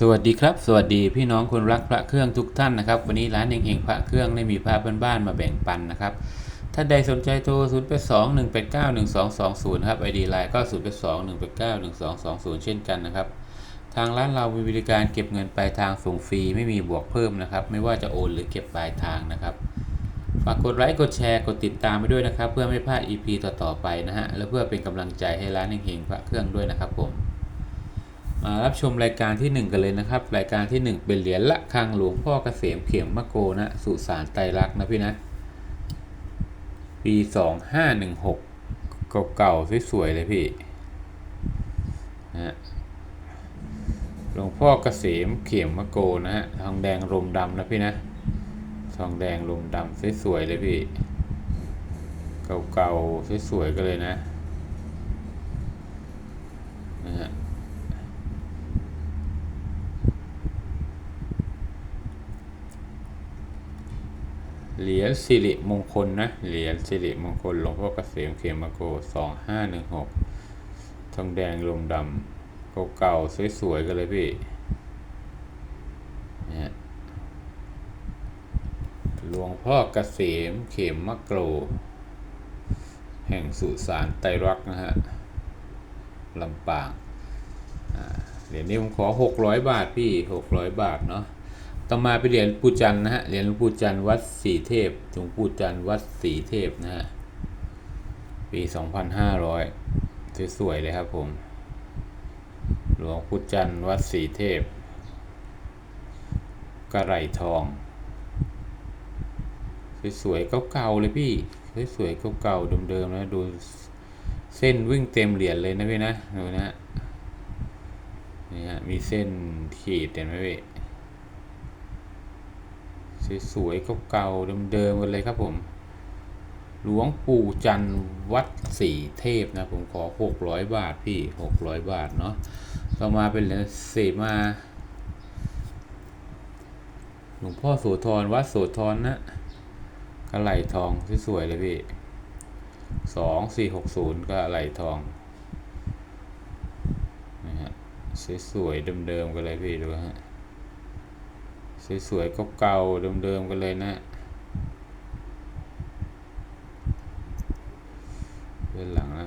สวัสดีครับ สวัสดีพี่น้องคนรักพระเครื่องทุกท่านนะครับ วันนี้ร้านเฮงๆพระเครื่องได้มีพระบ้านๆมาแบ่งปันนะครับ ถ้าใดสนใจโทร0 8 2 1 8 9 1 2 2 0ครับ ID ไลน์ก็ 0 8 2 1 8 9 1 2 2 0 เช่นกันนะครับ ทางร้านเรามีบริการเก็บเงินปลายทางส่งฟรีไม่มีบวกเพิ่มนะครับ ไม่ว่าจะโอนหรือเก็บปลายทางนะครับฝากกดไลค์กดแชร์กดติดตามไปด้วยนะครับ เพื่อไม่พลาด EP ต่อๆไปนะฮะและเพื่อเป็นกำลังใจให้ร้านเฮงๆพระเครื่องด้วยนะครับผม มารับชมรายการที่ 1 กันเลยนะครับ รายการที่ 1 เป็นเหรียญละคังหลวงพ่อเกษมเขียมมะโกนะสุสานไตรลักษณ์นะพี่นะ ปี 2516 เก่าๆสวยๆเลยพี่นะหลวงพ่อเกษมเขียมมะโกนะฮะทองแดงรมดำนะพี่นะทองแดงรมดำสวยๆเลยพี่ เก่าๆสวยๆกันเลยนะฮะ เหรียญสิริมงคลนะเหรียญสิริมงคลหลวงพ่อเกษมเขมโกสองห้าหนึ่งหกทองแดงลมดำเก่าๆสวยๆกันเลยพี่เนี่ยหลวงพ่อเกษมเขมมะโกรแห่งสุสานไตรรักนะฮะลำปางเหรียญนี้ผมขอหกร้อยบาทพี่หกร้อยบาทเนาะ ต่อมาเป็นเหรียญปูจันทร์นะฮะ เหรียญหลวงปู่จันทร์วัดสีเทพหลวงปู่จันทร์วัดสีเทพนะฮะ ปีสองพันห้าร้อยสวยๆเลยครับผม หลวงปู่จันทร์วัดสีเทพ กระไรทอง สวยๆเก่าๆเลยพี่ สวยๆเก่าๆเดิมๆนะดูเส้นวิ่งเต็มเหรียญเลยนะพี่นะ ดูนะฮะนี่ฮะ มีเส้นขีดเห็นไหมพี่ สวยๆเก่าๆเดิมๆกันเลยครับผม หลวงปู่จันวัดสีเทพนะ ผมขอ 600 บาทพี่ 600 บาทเนาะต่อมาเป็นเหรียญเสมา หลวงพ่อโสธรวัดโสธรนะกระไหลทองสวยๆเลยพี่สองสี่หกศูนย์ก็ไหลทองนะฮะสวยๆเดิมๆกันเลยพี่ดูฮะ สวยๆเก่าๆเดิมๆกันเลยนะเบื้องหลังนะ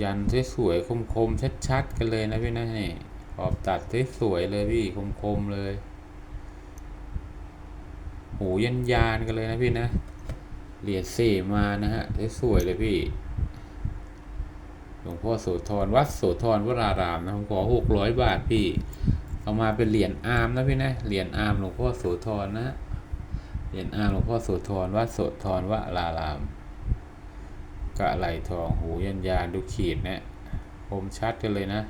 ยันสวยๆคมๆชัดๆกันเลยนะพี่นะนี่ขอบตัดสวยๆเลยพี่คมๆเลย หูยันยานกันเลยนะพี่นะเหรียญเสมานะฮะสวยๆเลยพี่ พ่อโสธรวัดโสธรวรารามนะผมขอหกร้อยบาทพี่ เอามาเป็นเหรียญอาร์มนะพี่นะเหรียญอาร์มหลวงพ่อโสธรนะเหรียญอาร์มหลวงพ่อโสธรวัดโสธรวรารามกะไหลทองหูยันยานดูขีดเนี่ยคมชัดกันเลยนะ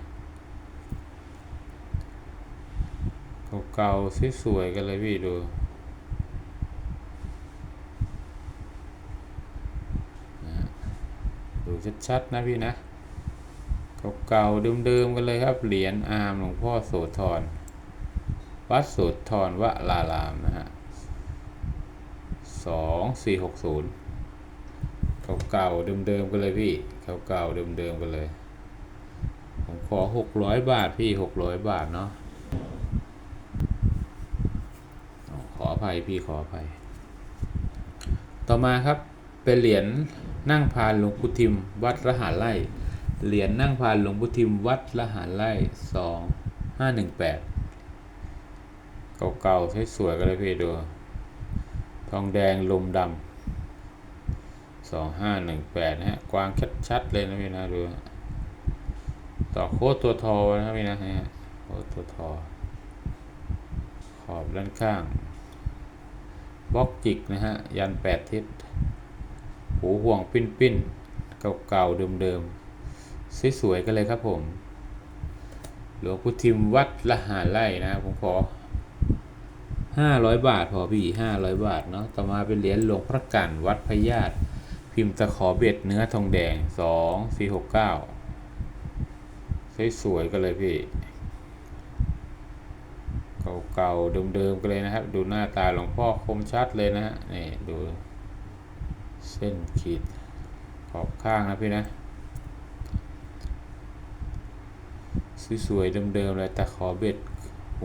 เก่าๆสวยๆกันเลยพี่ดูดูชัดๆนะพี่นะ เก่าๆเดิมๆกันเลยครับ เหรียญอาร์มหลวงพ่อโสธร วัดโสธรวลารามนะฮะสองสี่หกศูนย์เก่าๆเดิมๆกันเลยพี่ เก่าๆเดิมๆกันเลย ผมขอหกร้อยบาทพี่หกร้อยบาทเนาะ ขออภัยพี่ขออภัย ต่อมาครับเป็นเหรียญนั่งพานหลวงปู่ทิม วัดระหาไร่ เหรียญนั่งพานหลวงปู่ทิมวัดละหารไร่สองห้าหนึ่งแปดเก่าๆสวยๆกันเลยพี่ดู ทองแดงลมดำสองห้าหนึ่งแปดนะฮะ กวางชัดๆเลยนะพี่นะดู ต่อโคตรตัวทอนะครับพี่นะฮะโคตรตัวทอ ขอบด้านข้างบล็อกจิกนะฮะ ยันแปดทิศ หูห่วงปิ้นปิ้นเก่าๆเดิมๆ สวยๆกันเลยครับผมหลวงปู่ทิมวัดละหารไร่นะผมขอห้าร้อยบาทพอพี่ห้าร้อยบาทเนาะต่อมาเป็นเหรียญหลวงพระกันวัดพญาตพิมพ์ตะขอเบ็ดเนื้อทองแดงสองสี่หกเก้าสวยๆกันเลยพี่เก่าๆเดิมๆกันเลยนะครับ ดูหน้าตาหลวงพ่อคมชัดเลยนะฮะนี่ดูเส้นขีดขอบข้างนะพี่นะ สวยๆเดิมๆเลยตะขอเบ็ดโห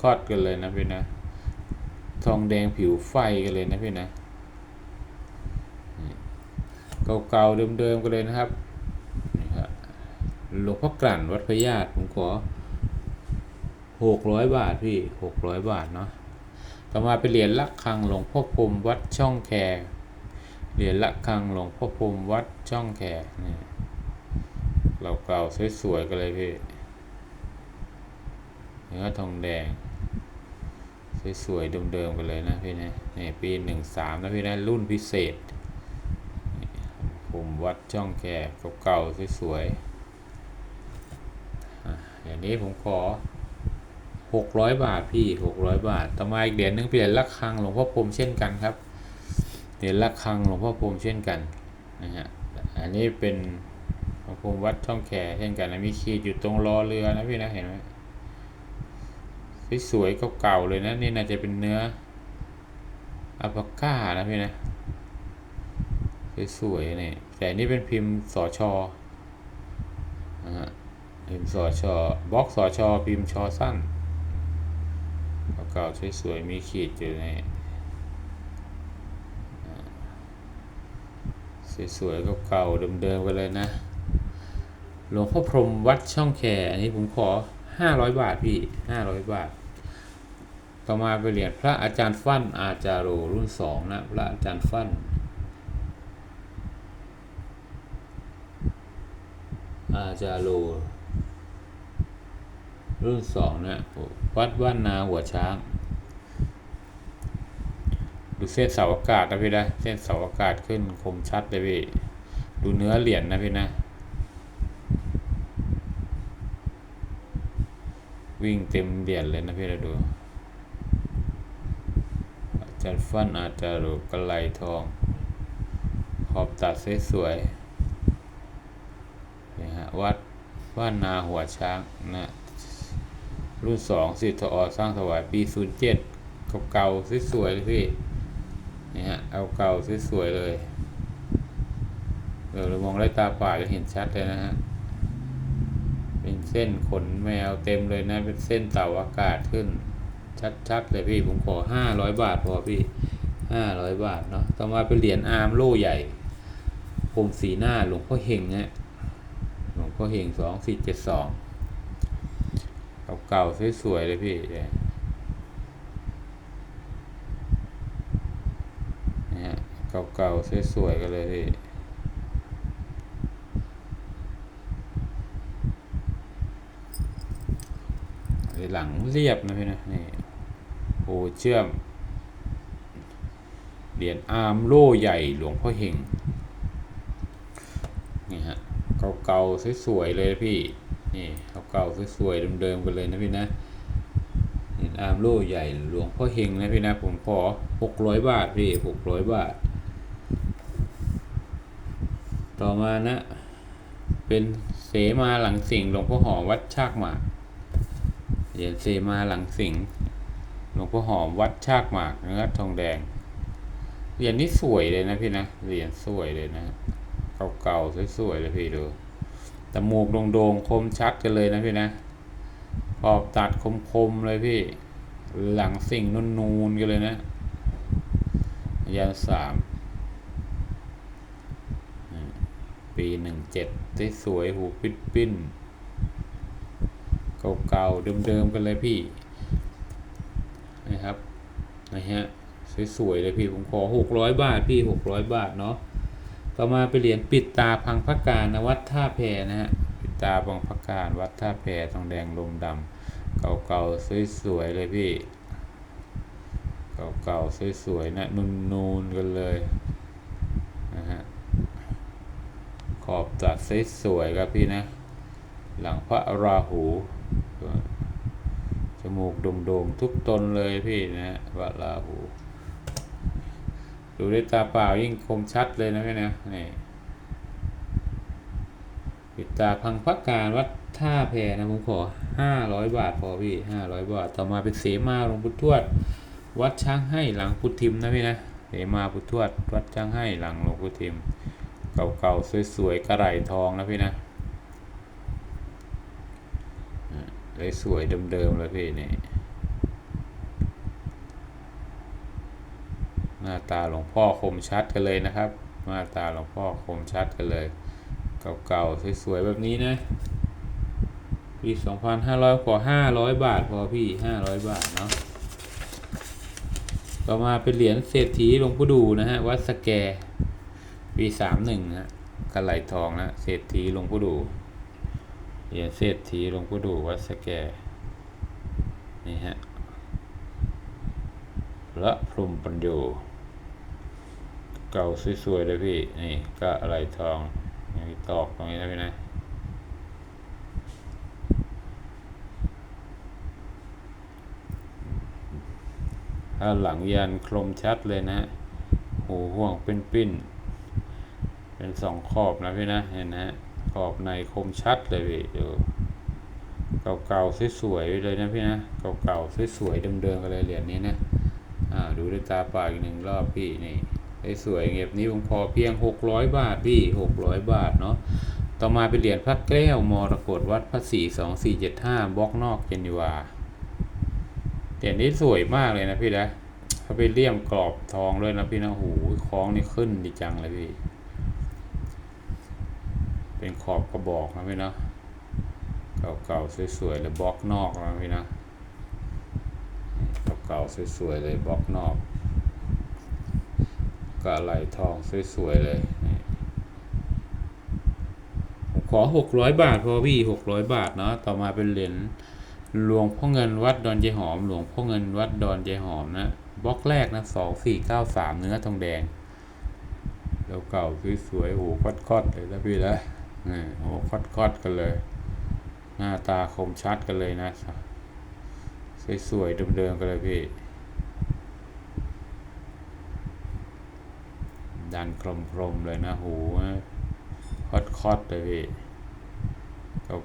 คอดๆกันเลยนะพี่นะ ทองแดงผิวไฟกันเลยนะพี่นะเก่าๆเดิมๆกันเลยนะครับหลวงพ่อกลั่นวัดพญาติผมขอหกร้อยบาทพี่หกร้อยบาทเนาะต่อมาเป็นเหรียญละคังหลวงพ่อพรมวัดช่องแคเหรียญละคังหลวงพ่อพรมวัดช่องแคนี่เราเก่าๆสวยๆกันเลยพี่ เนื้อทองแดง สวยๆเดิมๆกันเลยนะพี่นะนี่ปีหนึ่งสามนะพี่นะรุ่นพิเศษ ผมวัดช่องแคเก่าๆสวยๆอย่างนี้ผมขอหกร้อยบาทพี่หกร้อยบาท ต่อมาอีกเหรียญหนึงเป็นเหรียญละคังหลวงพ่อพรมเช่นกันครับเหรียญละคังหลวงพ่อพรมเช่นกันนะฮะอันนี้เป็นหลวงพ่อพรมวัดช่องแคเช่นกันนะมีขีดอยู่ตรงล้อเรือนะพี่นะเห็นไหม สวยๆเก่าๆเลยนะนี่น่าจะเป็นเนื้ออัลปาก้านะพี่นะสวยๆนี่แต่นี่เป็นพิมพ์สอชอนะฮะพิมพ์สอชอบล็อกสอชอพิมพ์ชอสั้นเก่าๆสวยๆมีขีดอยู่นี่สวยๆเก่าๆเดิมๆกันเลยนะหลวงพ่อพรมวัดช่องแคอันนี้ผมขอ ห้าร้อยบาทพี่ห้าร้อยบาท ต่อมาไปเหรียญพระอาจารย์ฟั่นอาจารโรรุ่นสองนะพระอาจารย์ฟั่นอาจารโรรุ่นสองนะวัดบ้านนาหัวช้าง ดูเส้นเสาอากาศนะพี่นะเส้นเสาอากาศขึ้นคมชัดเลยพี่ดูเนื้อเหรียญนะพี่นะ วิ่งเต็มเหรียญเลยนะพี่เราดูอาจารย์ฟันอาจารย์รูกระไลทอง ขอบตัดสวยๆนี่ฮะวัดว่านนาหัวช้างนะรุ่นสองสิทธอสร้างถวายปีศูนย์เจ็ดเก่าๆสวยๆเลยพี่นี่ฮะเอาเก่าสวยๆเลยเดี๋ยวเรามองด้วยตาเปล่าจะเห็นชัดเลยนะฮะ เส้นขนแมวเต็มเลยนะเป็นเส้นเต่าอากาศขึ้น ชัดๆเลยพี่ผมขอห้าร้อยบาทพอพี่ห้าร้อยบาทเนาะต่อมาเป็นเหรียญอาร์มโล่ใหญ่ผมสีหน้าหลวงพ่อเฮงเนี่ยหลวงพ่อเฮงสองสี่เจ็ดสองเก่าๆสวยๆเลยพี่เนี่ยเก่าๆสวยๆกันเลยพี่ หลังเรียบนะพี่นะนี่โอ้เชื่อม เหรียญอาร์มโล่ใหญ่หลวงพ่อเฮงนี่ฮะเก่าๆสวยๆเลยพี่นี่เก่าๆสวยๆเดิมๆกันเลยนะพี่นะเหรียญอาร์มโล่ใหญ่หลวงพ่อเฮงนะพี่นะผมขอหกร้อยบาทพี่หกร้อยบาท ต่อมานะเป็นเสมาหลังสิงหลวงพ่อหอวัดชากหมาก เหรียญเซมาหลังสิงหลวงพ่อหอมวัดชากหมากเนื้อทองแดง เหรียญนี้สวยเลยนะพี่นะ เหรียญสวยเลยนะ เก่าๆสวยๆเลยพี่ดูจมูกโด่งๆคมชัดกันเลยนะพี่นะ ขอบตัดคมๆเลยพี่ หลังสิ่งนูนๆกันเลยนะ ยันสามปีหนึ่งเจ็ดสวยหูปิ้นปิ้นๆ เก่าๆเดิมๆกันเลยพี่นะครับนะฮะสวยๆเลยพี่ผมขอหกร้อยบาทพี่หกร้อยบาทเนาะต่อมาไปเหรียญปิดตาพังพักการนะวัดท่าแพนะฮะปิดตาพังพักการวัดท่าแพทองแดงลมดำเก่าๆสวยๆเลยพี่เก่าๆสวยๆนะนูนๆกันเลยนะฮะขอบตัดสวยๆครับพี่นะ หลังพระราหู จมูกโด่งๆทุกตนเลยพี่นะพระราหู ดูด้วยตาเปล่ายิ่งคมชัดเลยนะพี่นะนี่ปิดตาพังพักการวัดท่าแพนะผมขอห้าร้อยบาทพอพี่ห้าร้อยบาท ต่อมาเป็นเสมาหลวงพุทธวด วัดช้างให้หลังพุทธิมนะพี่นะเสมาพุทธวด วัดช้างให้หลังหลวงพุทธิม เก่าๆสวยๆกระไหลทองนะพี่นะ เลย สวยเดิมๆเลยพี่นี่หน้าตาหลวงพ่อคมชัดกันเลยนะครับ หน้าตาหลวงพ่อคมชัดกันเลย เก่าๆสวยๆแบบนี้นะปี2,500กว่า500 บาทพอพี่ 500 บาทเนาะต่อมาเป็นเหรียญเศรษฐีหลวงปู่ดูนะฮะวัดสแกปี31นะฮะกระไหลทองนะเศรษฐีหลวงปู่ดู เหรียญเศรษฐีหลวงปู่ดูวัดสแก นี่ฮะพระพรหมปัญโยเก่าสวยๆเลยพี่ นี่ก็อะไรทองมีตอกตรงนี้นะพี่นะด้าหลังยันคลมชัดเลยนะ หูห่วงเป็นปิ้นเป็นสองขอบนะพี่นะ เห็นนะฮะ ขอบในคมชัดเลยพี่ดูเก่าๆสวยๆเลยนะพี่นะเก่าๆสวยๆเดิมๆกันเลยเหรียญนี้นะอ่าดูด้วยตาเปล่าอีกหนึ่งรอบพี่นี่สวยๆเงียบนี้ผมพอเพียง 600 บาทพี่ 600 บาทเนาะต่อมาเป็นเหรียญพระแก้วมรกตวัดพระศรี2475บล็อกนอกเจนีวาเหรียญนี้สวยมากเลยนะพี่นะเขาไปเลี่ยมกรอบทองด้วยนะพี่นะหูคล้องนี่ขึ้นดีจังเลยพี่ เป็นขอบกระบอกนะพี่นะเก่าๆสวยๆเลยบล็อกนอกนะพี่นะเก่าๆสวยๆเลยบล็อกนอกก็ไหลทองสวยๆเลยผมขอหกร้อยบาทพอพี่หกร้อยบาทเนาะต่อมาเป็นเหรียญหลวงพ่อเงินวัดดอนเจหอม หลวงพ่อเงินวัดดอนเจหอมนะบล็อกแรกนะสองสี่เก้าสามเนื้อทองแดงแล้วเก่าสวยๆโอ้คอดคอดๆเลยนะพี่นะ นี่โอ้คอดคอดๆกันเลย หน้าตาคมชัดกันเลยนะสวยๆเดิมๆกันเลยพี่ ดันกลมๆเลยนะหูคอดคอดๆเลยพี่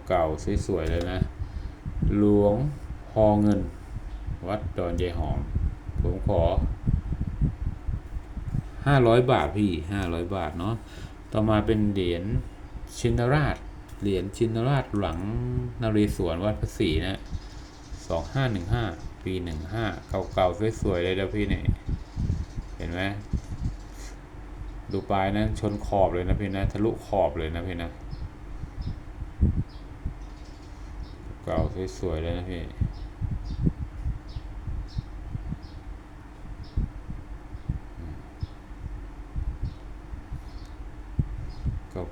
เก่าๆสวยๆเลยนะ หลวงพอเงิน วัดดอนยายหอม ผมขอห้าร้อยบาทพี่ห้าร้อยบาทเนาะ ต่อมาเป็นเหรียญ ชินราช เหรียญชินราชหลังนเรศวรวัดพระศรีนะสองห้าหนึ่งห้าปีหนึ่งห้าเก่าๆสวยๆเลยนะพี่เนี่ยเห็นไหมดูปลายนั้นชนขอบเลยนะพี่นะทะลุขอบเลยนะพี่นะเก่าสวยๆเลยนะพี่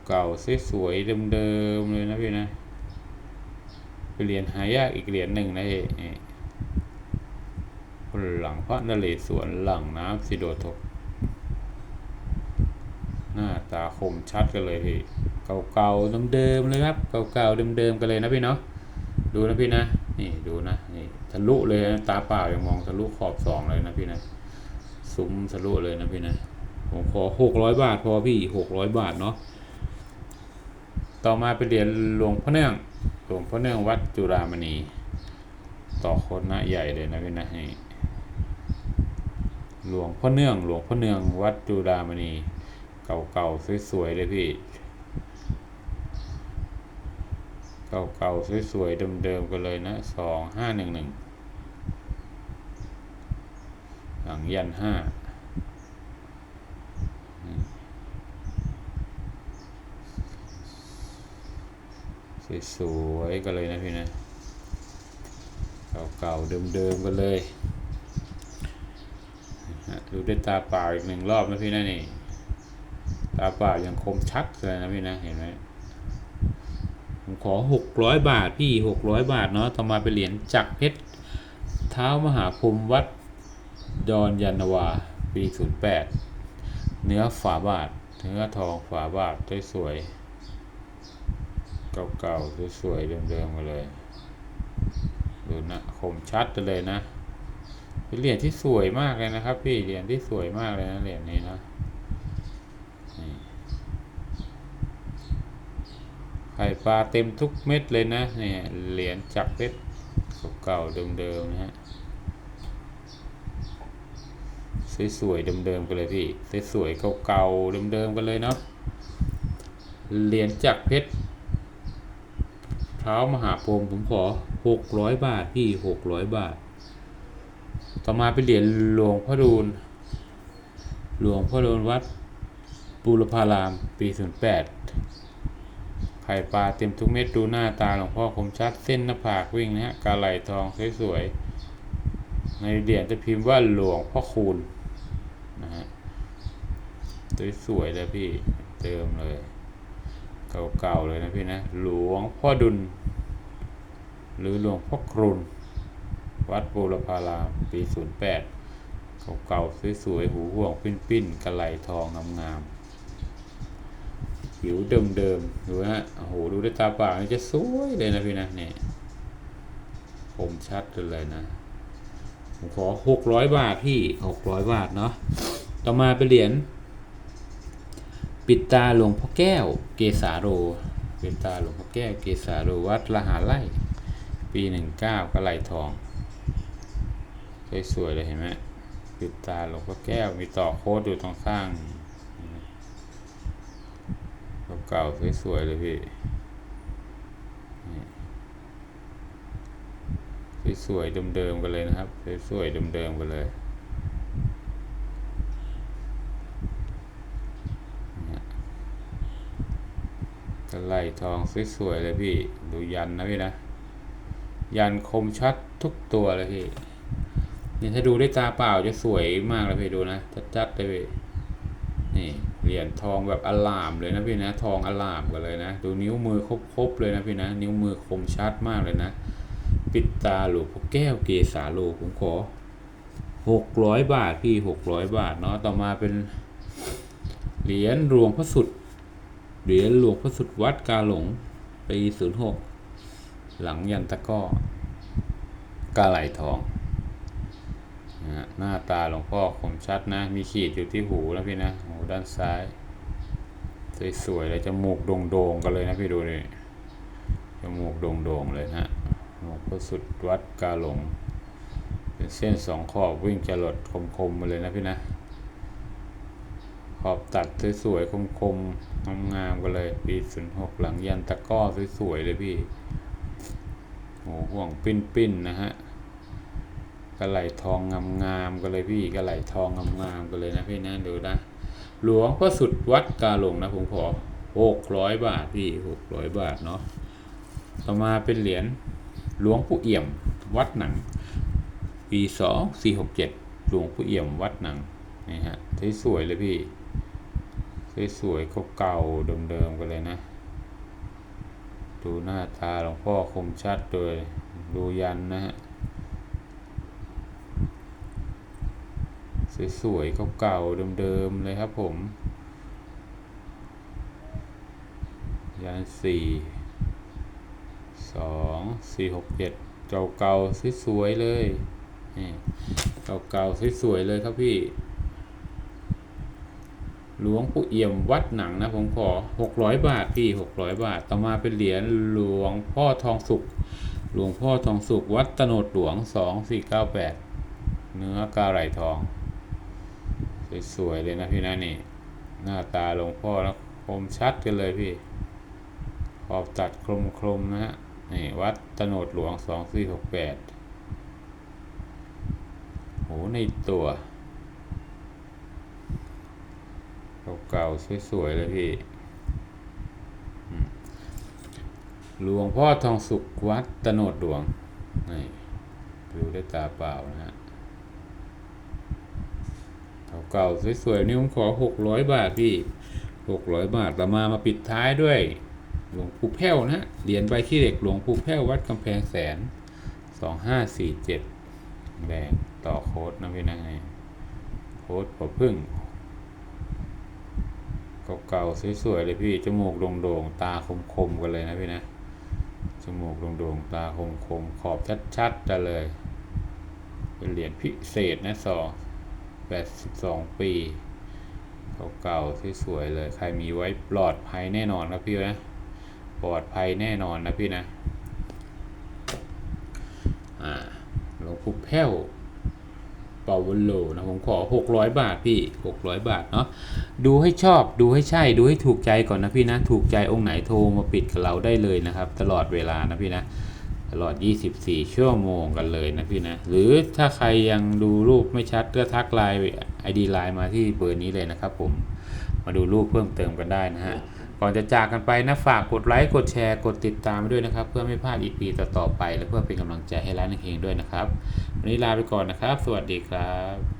เก่าๆสวยๆเดิมๆเลยนะพี่นะเป็นเหรียญหายากอีกเหรียญหนึ่งนะพี่นี่หลังพระนเรศวรหลังน้ำสิโดทกหน้าตาคมชัดกันเลยพี่เก่าๆเดิมๆเลยครับเก่าๆเดิมๆกันเลยนะพี่เนาะดูนะพี่นะนี่ดูนะนี่ทะลุเลยนะตาเปล่ายังมองทะลุขอบสองเลยนะพี่นะซุ้มทะลุเลยนะพี่นะผมขอหกร้อยบาทพอพี่หกร้อยบาทเนาะ ต่อมาเป็นเหรียญหลวงพ่อเนื่อง หลวงพ่อเนื่องวัดจุฬามณี ต่อคนหน้าใหญ่เลยนะพี่นะนี่หลวงพ่อเนื่อง หลวงพ่อเนื่องวัดจุฬามณี เก่าๆสวยๆเลยพี่ เก่าๆสวยๆเดิมๆกันเลยนะสองห้าหนึ่งหนึ่งหลังยันห้า สวยๆกันเลยนะพี่นะ เก่าๆเดิมๆกันเลยดูด้วยตาเปล่าอีกหนึ่งรอบนะพี่นะนี่ ตาเปล่ายังคมชัดเลยนะพี่นะเห็นไหมผมขอหกร้อยบาทพี่หกร้อยบาทเนาะต่อมาเป็นเหรียญจักรเพชรเท้ามหาพรมวัดดอนยานนาวา ปีศูนย์แปดเนื้อฝาบาท เนื้อทองฝาบาทสวยๆ เก่าๆสวยๆเดิมๆมาเลยดูนะคมชัดเลยนะเป็นเหรียญที่สวยมากเลยนะครับ พี่เหรียญที่สวยมากเลยนะเหรียญนี้นะไข่ปลาเต็มทุกเม็ดเลยนะเนี่ยเหรียญจักรเพชรเก่าๆเดิมๆนะฮะสวยๆเดิมๆกันเลยพี่สวยๆเก่าๆเดิมๆกันเลยเนาะเหรียญจักรเพชร เท้ามหาพรหมผมขอหกร้อยบาทพี่หกร้อยบาท ต่อมาเป็นเหรียญหลวงพ่อดูลหลวงพ่อดูลวัดบูรพารามปีศูนย์แปดไข่ปลาเต็มทุกเม็ดดูหน้าตาหลวงพ่อคมชัดเส้นหน้าผากวิ่งนะฮะกาไหลทองสวยๆ ในเหรียญจะพิมพ์ว่าหลวงพ่อคูณนะฮะสวยๆเลยพี่ เติมเลย เก่าๆเลยนะพี่นะ หลวงพ่อดุล หรือหลวงพ่อครุนวัดบูรพารามปี 08 เก่าๆสวยๆหูห่วงปิ้นๆกระไหลทองงามๆผิวเดิมๆดูฮะโอ้โหดูด้วยตาเปล่านี่จะสวยเลยนะพี่นะเนี่ยคมชัดเลยนะผมขอ 600 บาทพี่ 600 บาทเนาะต่อมาเป็นเหรียญ ปิดตาหลวงพ่อแก้ว เกสาโร ปิดตาหลวงพ่อแก้ว เกสาโรวัดละหาไร่ปีหนึ่งเก้ากระไหลทองสวยๆเลยเห็นไหมปิดตาหลวงพ่อแก้วมีต่อโค้ดอยู่ตรงข้างเก่าๆสวยๆเลยพี่สวยๆเดิมๆกันเลยนะครับสวยๆเดิมๆกันเลย กระ ไหลทองสวยๆเลยพี่ ดูยันนะพี่นะ ยันคมชัดทุกตัวเลยพี่นี่ถ้าดูด้วยตาเปล่าจะสวยมากเลยพี่ดูนะชัดๆเลยพี่นี่เหรียญทองแบบอลามเลยนะพี่นะ ทองอลามกันเลยนะ ดูนิ้วมือครบๆเลยนะพี่นะ นิ้วมือคมชัดมากเลยนะ ปิดตาหลวงพ่อแก้วเกสาโลผมขอหกร้อยบาทพี่หกร้อยบาทเนาะต่อมาเป็นเหรียญหลวงพระสุด เหรียญหลวงพระสุดวัดกาหลงปี06หลังยันตะก้อกาไหลทองนะหน้าตาหลวงพ่อคมชัดนะ มีขีดอยู่ที่หูแล้วพี่นะหูด้านซ้าย สวยๆเลยจมูกโด่งๆกันเลยนะพี่ดูนี่จมูกโด่งๆเลยนะหลวงพระสุดวัดกาหลงเป็นเส้นสองขอบวิ่งจรดคมๆมาเลยนะพี่นะ ขอบตัดสวยๆคมๆงามๆกันเลย ปีศูนย์หกหลังยันตะก้อสวยๆเลยพี่โอ้ห่วงปิ้นๆนะฮะกระไหลทองงามๆกันเลยพี่กระไหลทองงามๆกันเลยนะพี่นะดูนะหลวงพ่อสุดวัดกาหลงนะผมขอหกร้อยบาทพี่หกร้อยบาทเนาะต่อมาเป็นเหรียญหลวงปู่เอี่ยมวัดหนัง ปีสองสี่หกเจ็ดหลวงปู่เอี่ยมวัดหนังนี่ฮะสวยเลยพี่ สวยๆเก่าๆเดิมๆกันเลยนะ ดูหน้าตาหลวงพ่อคมชัดเลยดูยันนะฮะสวยๆเก่าๆเดิมๆเลยครับผม ยันสี่สองสี่หกเจ็ดเก่าๆสวยๆเลยเก่าๆสวยๆเลยครับพี่ หลวงปู่เอี่ยมวัดหนังนะผมขอหกร้อยบาทพี่หกร้อยบาท ต่อมาเป็นเหรียญหลวงพ่อทองสุข หลวงพ่อทองสุข วัดตโนดหลวงสองสี่เก้าแปดเนื้อกาไหลทอง สวยๆเลยนะพี่นะนี่ หน้าตาหลวงพ่อนะคมชัดกันเลยพี่ ขอบตัดคมๆนะฮะ นี่ วัดตโนดหลวงสองสี่หกแปดโหในตัว เก่าๆสวยๆเลยพี่หลวงพ่อทองสุขวัดตโนดหลวงนี่ดูได้ตาเปล่านะฮะเก่าๆสวยๆนี่ผมขอหกร้อยบาทพี่หกร้อยบาทต่อมามาปิดท้ายด้วย หลวงปู่แพ้วนะฮะเหรียญใบขี้เหล็กหลวงปู่แพ้ววัดกำแพงแสนสองห้าสี่เจ็ดแดงต่อโค้ดนะพี่นะนี่โค้ดหัวพึ่ง เก่าๆสวยๆเลยพี่จมูกโด่งๆตาคมๆกันเลยนะพี่นะจมูกโด่งๆตาคมๆขอบชัดๆกันเลย เป็นเหรียญพิเศษนะสองแปดสิบสองปีเก่าๆสวยๆเลยใครมีไว้ปลอดภัยแน่นอนครับพี่นะปลอดภัยแน่นอนนะพี่นะอ่าหลวงปู่แพ้ว ปาวโลนะผมขอ 600 บาทพี่ 600 บาทเนาะดูให้ชอบดูให้ใช่ดูให้ถูกใจก่อนนะพี่นะ ถูกใจองค์ไหนโทรมาปิดกับเราได้เลยนะครับ ตลอดเวลานะพี่นะตลอด 24 ชั่วโมงกันเลยนะพี่นะ หรือถ้าใครยังดูรูปไม่ชัดก็ทักไลน์ไอดีไลน์มาที่เบอร์นี้เลยนะครับผม มาดูรูปเพิ่มเติมกันได้นะฮะ ก่อนจะจากกันไปนะฝากกดไลค์กดแชร์กดติดตามไว้ด้วยนะครับ เพื่อไม่พลาดอีพีต่อๆไป และเพื่อเป็นกำลังใจให้ร้านเฮงด้วยนะครับ วันนี้ลาไปก่อนนะครับ สวัสดีครับ